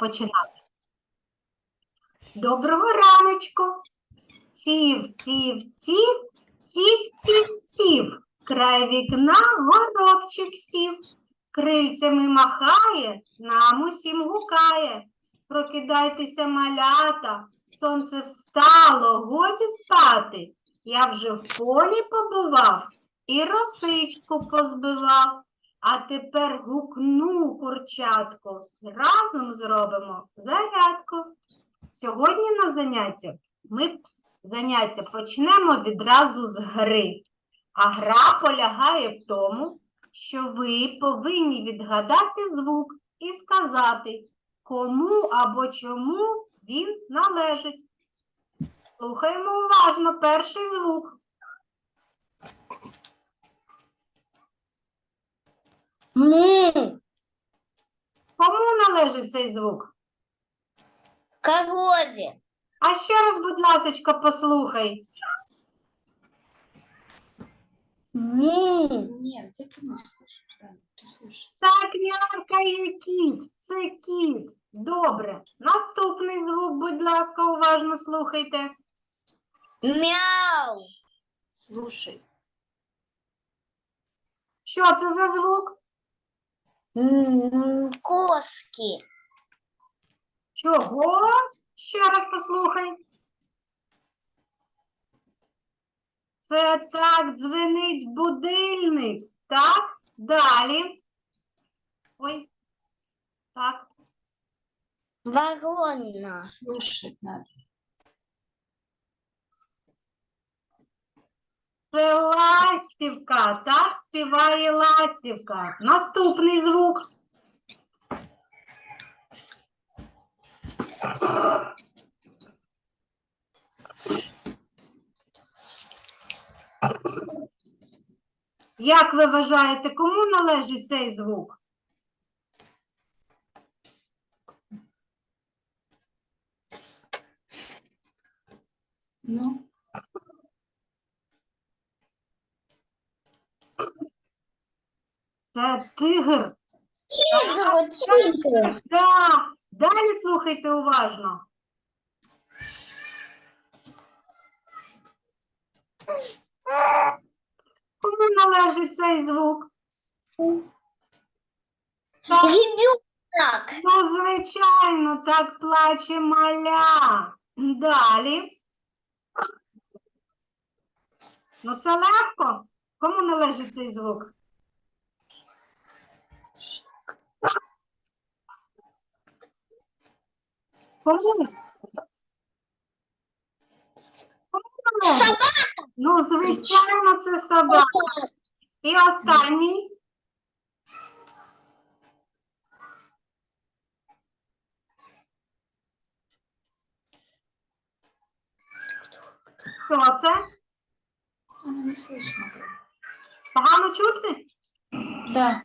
починати. Доброго раночку. Ців, ців, ців, ців, ців, ців. Край вікна горобчик сів. Крильцями махає, нам усім гукає. Прокидайтеся, малята, сонце встало, годі спати. Я вже в полі побував і росичку позбивав. А тепер гукну курчатку. Разом зробимо зарядку. Сьогодні на заняття ми заняття почнемо відразу з гри. А гра полягає в тому, що ви повинні відгадати звук і сказати, кому або чому він належить. Слухаємо уважно перший звук. Му. Кому належить цей звук? Корове. А ще раз, будь ласочка, послухай. Му. Нет, где ты не слышишь? Да, ты слушай. Так, нявкає кіт. Це кіт. Добре. Наступний звук, будь ласка, уважно слухайте. Мяу. Слушай. Що це за звук? М, Коски. Чого? Ще раз послухай. Це так дзвенить будильник. Так, далі. Ой. Так. Ворона. Слушать надо. Це ластівка, так співає ластівка. Наступний звук. Як ви вважаєте, кому належить цей звук? Ну, Це тигр. Тигр, тигр. Так, далі слухайте уважно. Кому належить цей звук? Так, Ребенок. ну, звичайно, так плаче маля. Далі. Ну, це легко. Кому належить цей звук? Належить? Собака. Ну, звичайно, це собака. І останній. Хто це? не слышно. Погано чути? Да.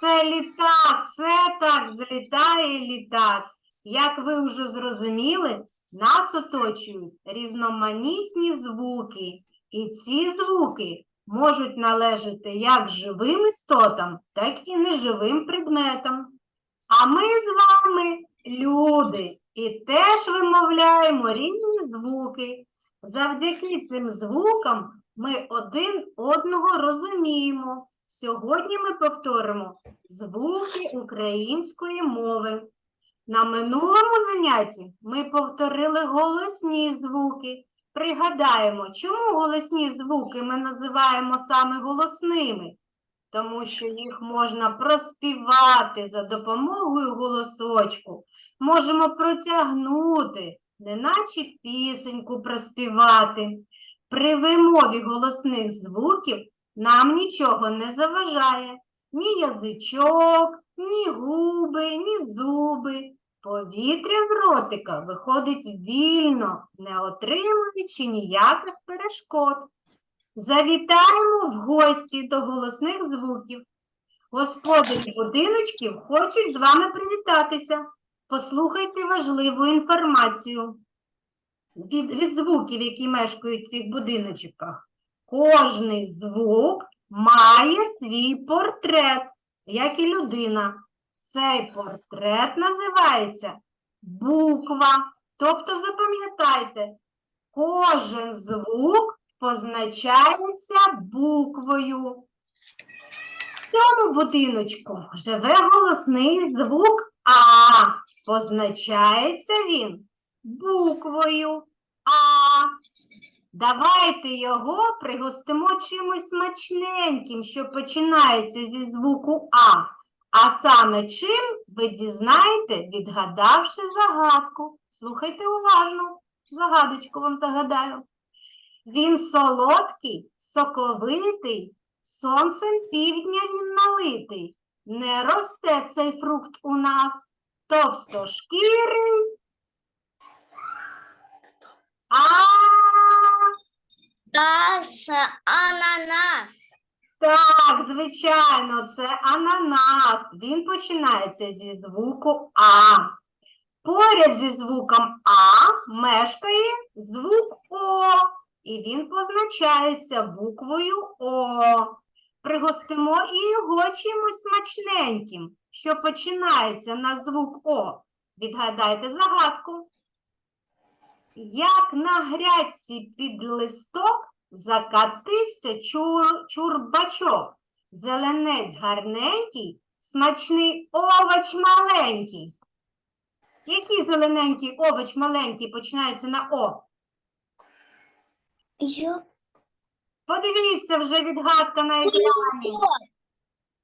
Це літак, це так злітає літак. Як ви вже зрозуміли, нас оточують різноманітні звуки. І ці звуки можуть належати як живим істотам, так і неживим предметам. А ми з вами люди і теж вимовляємо різні звуки. Завдяки цим звукам ми один одного розуміємо. Сьогодні ми повторимо звуки української мови. На минулому занятті ми повторили голосні звуки. Пригадаємо, чому голосні звуки ми називаємо саме голосними? Тому що їх можна проспівати за допомогою голосочку. Можемо протягнути, неначе пісеньку проспівати. При вимові голосних звуків нам нічого не заважає. Ні язичок, ні губи, ні зуби. Повітря з ротика виходить вільно, не отримуючи ніяких перешкод. Завітаємо в гості до голосних звуків. Господарі будиночків хочуть з вами привітатися. Послухайте важливу інформацію від, від звуків, які мешкають в цих будиночках. Кожний звук має свій портрет, як і людина. Цей портрет називається буква. Тобто запам'ятайте, кожен звук позначається буквою. В цьому будиночку живе голосний звук А. Позначається він буквою А. Давайте його пригостимо чимось смачненьким, що починається зі звуку А. А саме чим ви дізнаєте, відгадавши загадку. Слухайте уважно, загадочку вам загадаю. Він солодкий, соковитий, сонцем півдня він налитий. Не росте цей фрукт у нас, товстошкірий. А Ас, ананас. Так, звичайно, це ананас. Він починається зі звуку А. Поряд зі звуком А мешкає звук О, і він позначається буквою О. Пригостимо і його чимось смачненьким, що починається на звук О. Відгадайте загадку. Як на грядці під листок закатився чур, чурбачок. Зеленець гарненький, смачний овоч маленький. Який зелененький овоч маленький починається на О? Подивіться вже відгадка на екрані.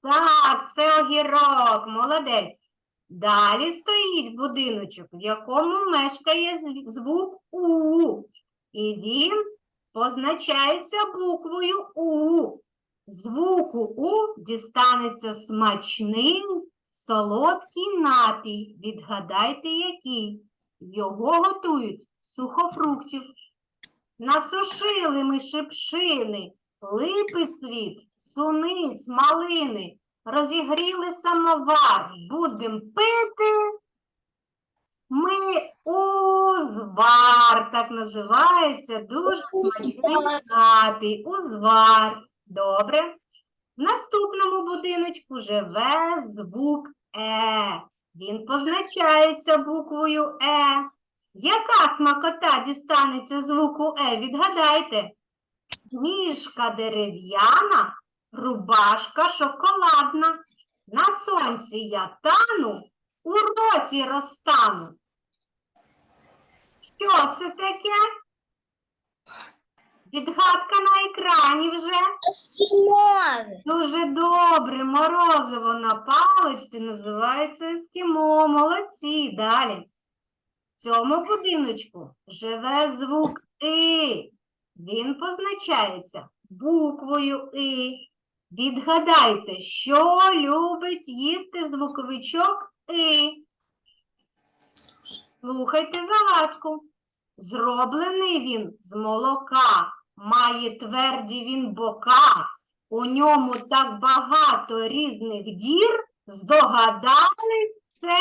Так, це огірок, молодець. Далі стоїть будиночок, в якому мешкає звук У. І він позначається буквою У. Звуку У дістанеться смачний солодкий напій. Відгадайте, який. Його готують з сухофруктів. Насушили ми шипшини, липи цвіт, суниць, малини. Розігріли самовар, будем пити. Ми узвар, так називається дуже смачний. Узвар. Добре. В наступному будиночку живе звук Е. Він позначається буквою Е. Яка смакота дістанеться звуку Е? Відгадайте. Ніжка дерев'яна, рубашка шоколадна. На сонці я тану, у роті розтану. Що це таке? Відгадка на екрані вже. Ескімор. Дуже добре. Морозиво на паличці називається ескімо. Молодці. Далі. В цьому будиночку живе звук И. Він позначається буквою И. Відгадайте, що любить їсти звуковичок И. Слухайте загадку. Зроблений він з молока, має тверді він бока. У ньому так багато різних дір. Здогадались це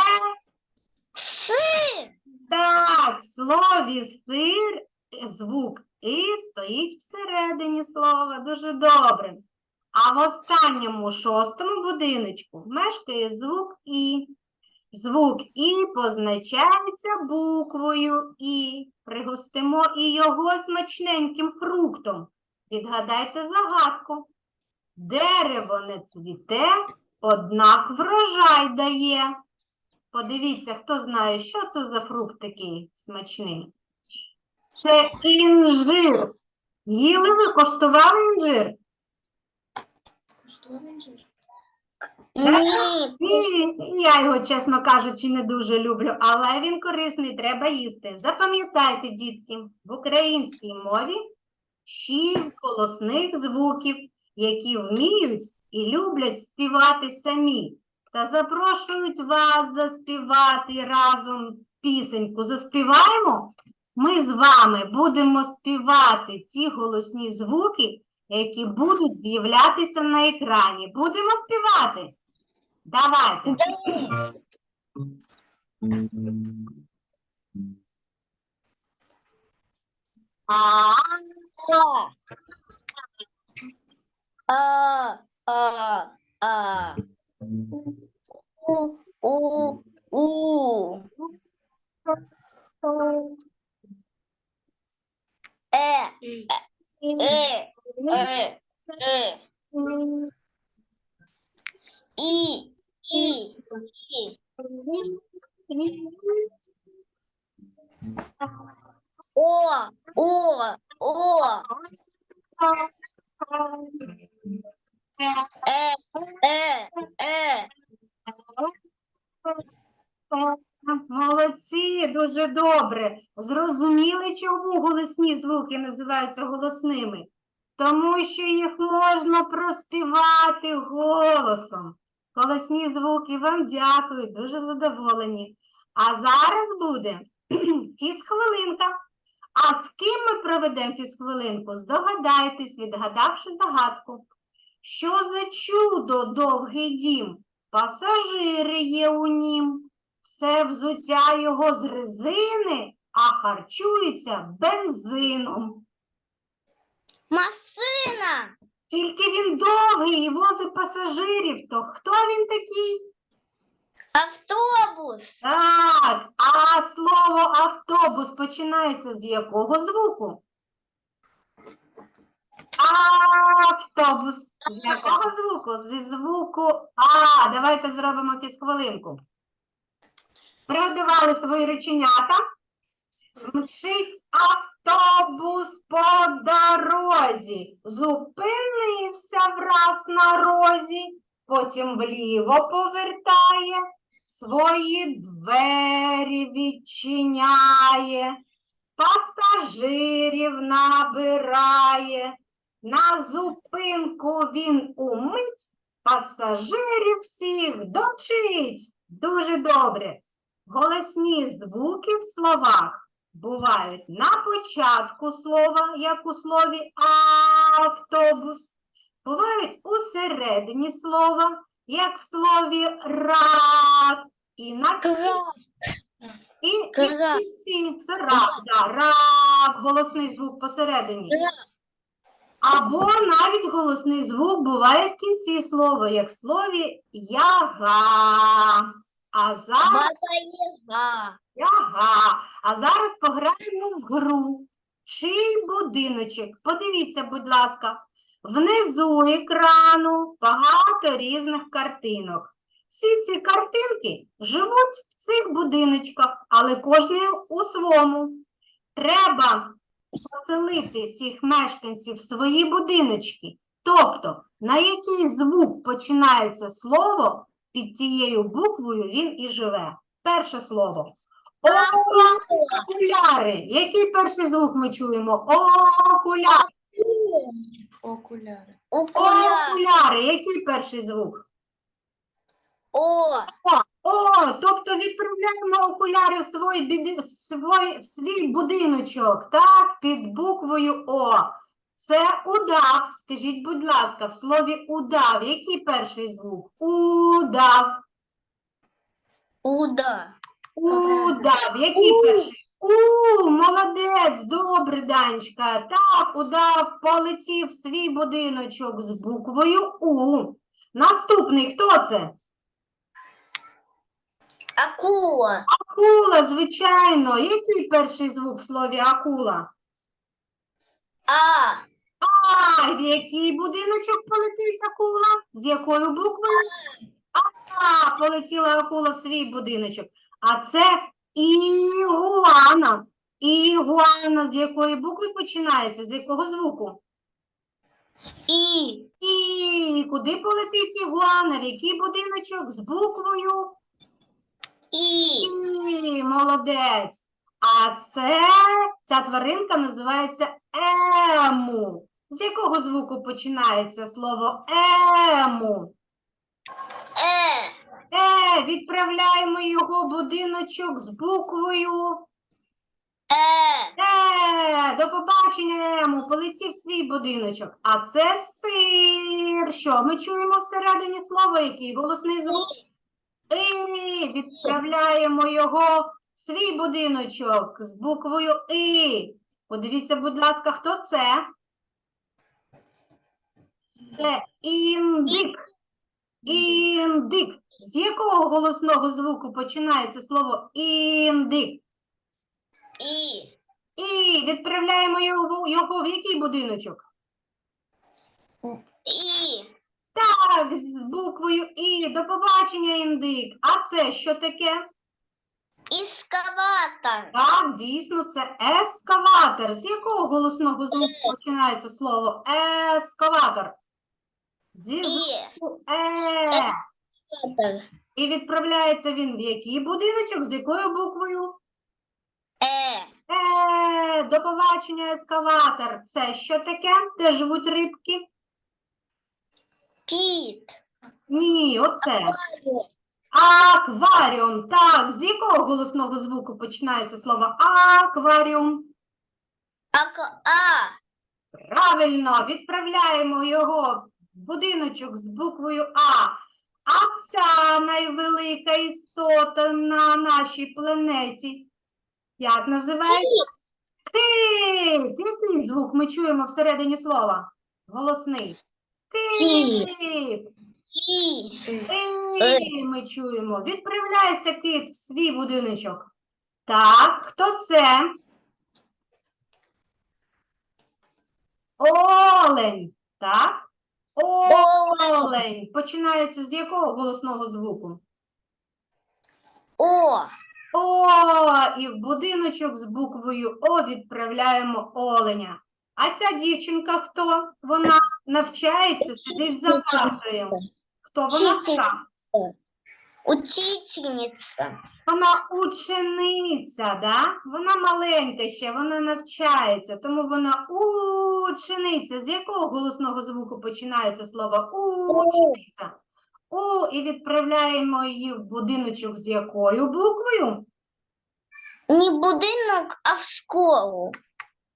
Сир. так, в слові сир, звук і стоїть всередині слова. Дуже добре. А в останньому шостому будиночку мешкає звук І. Звук І позначається буквою І. Пригостимо і його смачненьким фруктом. Відгадайте загадку. Дерево не цвіте, однак врожай дає. Подивіться, хто знає, що це за фрукт такий смачний. Це інжир. Їли ви, коштували інжир? Коштував інжир? Ні. Ні, я його, чесно кажучи, не дуже люблю, але він корисний, треба їсти. Запам'ятайте, дітки, в українській мові шість голосних звуків, які вміють і люблять співати самі. Та запрошують вас заспівати разом пісеньку. Заспіваємо? Ми з вами будемо співати ті голосні звуки, які будуть з'являтися на екрані. Будемо співати. Давайте. А, А. А. А. У. У. У. Э. Э. Э. Э. И. И. И. О. О. О. Э. Э. Э. Молодці, дуже добре. Зрозуміли, чому голосні звуки називаються голосними? Тому що їх можна проспівати голосом. Голосні звуки вам дякую, дуже задоволені. А зараз буде фізхвилинка. А з ким ми проведемо фізхвилинку? Здогадайтесь, відгадавши загадку. Що за чудо довгий дім? Пасажири є у нім. Все взуття його з резини, а харчується бензином. Машина. Тільки він довгий і возить пасажирів, то хто він такий? Автобус. Так, а слово автобус починається з якого звуку? Автобус. З якого звуку? Зі звуку А. Давайте зробимо фізхвилинку. Приготували свої реченята. Мчить автобус по дорозі. Зупинився враз на розі, потім вліво повертає, свої двері відчиняє, пасажирів набирає. На зупинку він умить, пасажирів всіх дочить. Дуже добре. Голосні звуки в словах бувають на початку слова, як у слові автобус, бувають у середині слова, як в слові рак, і на кінці, і, і в кінці це рак, да, рак, голосний звук посередині. Або навіть голосний звук буває в кінці слова, як в слові яга. А зараз Баба Яга. А зараз пограємо в гру. Чий будиночок? Подивіться, будь ласка, внизу екрану багато різних картинок. Всі ці картинки живуть в цих будиночках, але кожний у своєму. Треба поселити всіх мешканців в свої будиночки. Тобто, на який звук починається слово, під тією буквою він і живе. Перше слово. Окуляри. Який перший звук ми чуємо? Окуляри. Окуляри. Окуляри. Який перший звук? О. О, тобто відправляємо окуляри в свій, біди- в свій, в свій будиночок, так, під буквою О. Це удав. Скажіть, будь ласка, в слові удав. Який перший звук? Удав. Уда. Удав. Який перший? У, молодець, добре, Данечка. Так, удав полетів свій будиночок з буквою У. Наступний хто це? Акула. Акула, звичайно. Який перший звук в слові акула? А. А, в який будиночок полетить акула? З якою буквою? А, полетіла акула в свій будиночок. А це ігуана. Ігуана з якої букви починається? З якого звуку? І. І куди полетить ігуана? В який будиночок? З буквою І. І. Молодець. А це ця тваринка називається ему. З якого звуку починається слово ему? Е. Е, відправляємо його будиночок з буквою Е. Е. До побачення, Ему. Полетів свій будиночок. А це сир. Що ми чуємо всередині слова? Який голосний звук? І. Відправляємо його в свій будиночок з буквою І. Подивіться, будь ласка, хто це? Це індик. Індик. З якого голосного звуку починається слово індик? І. І відправляємо його, його в який будиночок? І. Так, з буквою І. До побачення, індик. А це що таке? Іскаватор. Так, дійсно, це ескаватор. З якого голосного звуку починається слово ескаватор? Зі звуку е. І відправляється він в який будиночок? З якою буквою? Е. Е, до побачення, ескаватор. Це що таке? Де живуть рибки? Кіт. Ні, оце. Акваріум. Так, з якого голосного звуку починається слово акваріум? Ака. А. Правильно, відправляємо його будиночок з буквою А. А ця найвелика істота на нашій планеті. Як називається? Кит. Який звук ми чуємо всередині слова? Голосний. Кіт. Кит. Ми чуємо. Відправляйся, кит, в свій будиночок. Так, хто це? Олень. Так? Олень. Починається з якого голосного звуку? О. О, і в будиночок з буквою О відправляємо оленя. А ця дівчинка хто? Вона навчається, сидить за партою. Хто вона Вчитель. Така? Учительниця. Вона учениця, да? Вона маленька ще, вона навчається, тому вона учениця. З якого голосного звуку починається слово учениця? У і відправляємо її в будиночок з якою буквою? Не будинок, а в школу.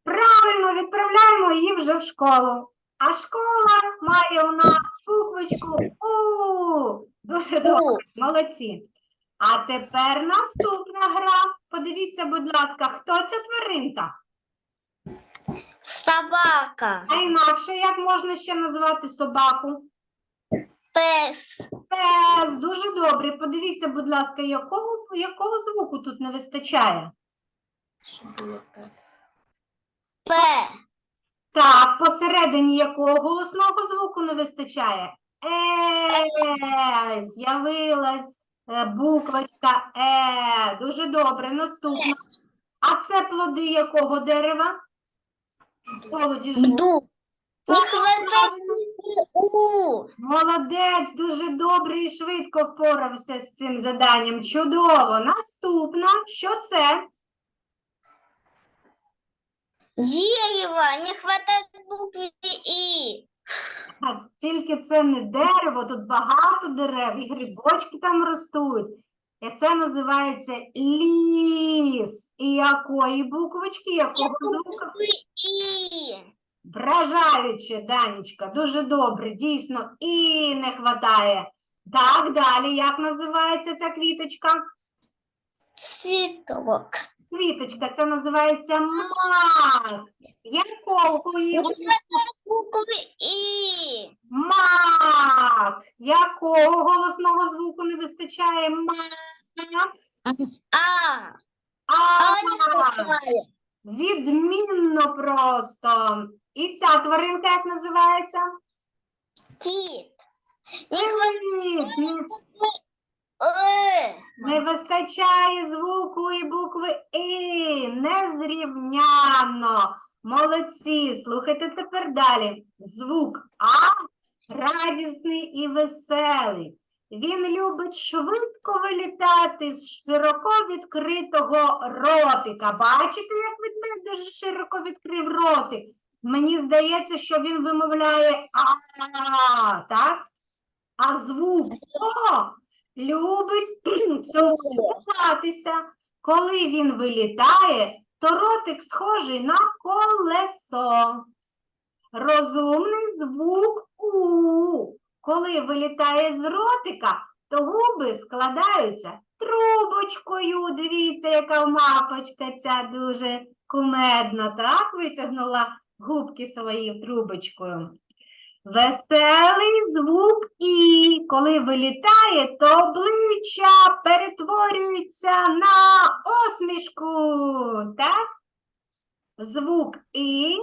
Правильно, відправляємо її вже в школу. А школа має у нас буквочку У. Дуже добре, молодці. А тепер наступна гра. Подивіться, будь ласка, хто ця тваринка? Собака. А інакше як можна ще назвати собаку? Пес. Пес, дуже добре. Подивіться, будь ласка, якого, якого звуку тут не вистачає? П. Так, посередині якого голосного звуку не вистачає? Е, з'явилась е, буквочка Е. Дуже добре, наступна. А це плоди якого дерева? Молоді Не хватає правильно. У. Молодець, дуже добре і швидко впорався з цим заданням. Чудово. Наступна. Що це? Дерево. Не хватает буквы И. Тільки це не дерево, тут багато дерев, і грибочки там ростуть. І це називається ліс. І якої буквочки, якого звука? Вражаюче, Данічка, дуже добре, дійсно, і не хватає. Так, далі, як називається ця квіточка? Цветок. Квіточка, це називається мак. Буквы И. Мак. Якого голосного звуку не вистачає? Мак. А. А. Відмінно просто. І ця тваринка як називається? Кіт. Э. не вистачає звуку і букви І. Незрівняно. Молодці. Слухайте тепер далі. Звук А радісний і веселий. Він любить швидко вилітати з широко відкритого ротика. Бачите, як ведмедь дуже широко відкрив ротик? Мені здається, що він вимовляє а, так? А звук О любить сумніватися. Коли він вилітає, то ротик схожий на колесо. Розумний звук У. Коли вилітає з ротика, то губи складаються трубочкою. Дивіться, яка мапочка ця дуже кумедна, так? Витягнула губки свої трубочкою. Веселий звук І. Коли вилітає, то обличчя перетворюється на усмішку. Так? Звук І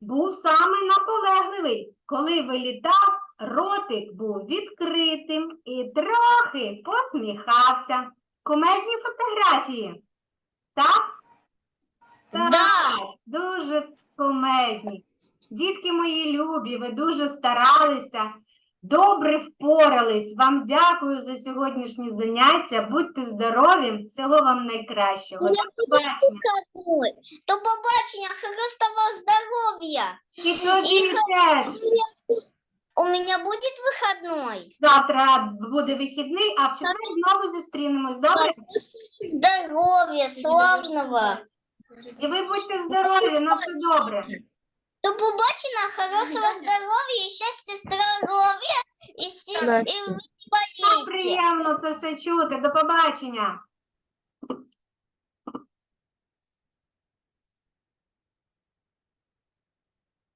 був саме наполегливий. Коли вилітав, ротик був відкритим і трохи посміхався. Комедні фотографії. Так? Так, Да. дуже комедні. Дітки мої любі, ви дуже старалися, добре впорались. Вам дякую за сьогоднішні заняття. Будьте здорові, всього вам найкращого. Мене До побачення. Выходной. До побачення, хорошого здоров'я. І тобі теж. У меня будет выходной. Завтра буде вихідний, а в четвер знову зустрінемось. Добре? Здоровья, славного. І ви будьте здорові, на все добре. До побачення, хорошого здоров'я, щастя, здоров'я, і, всі, і ви не болійте. приємно це все чути. До побачення.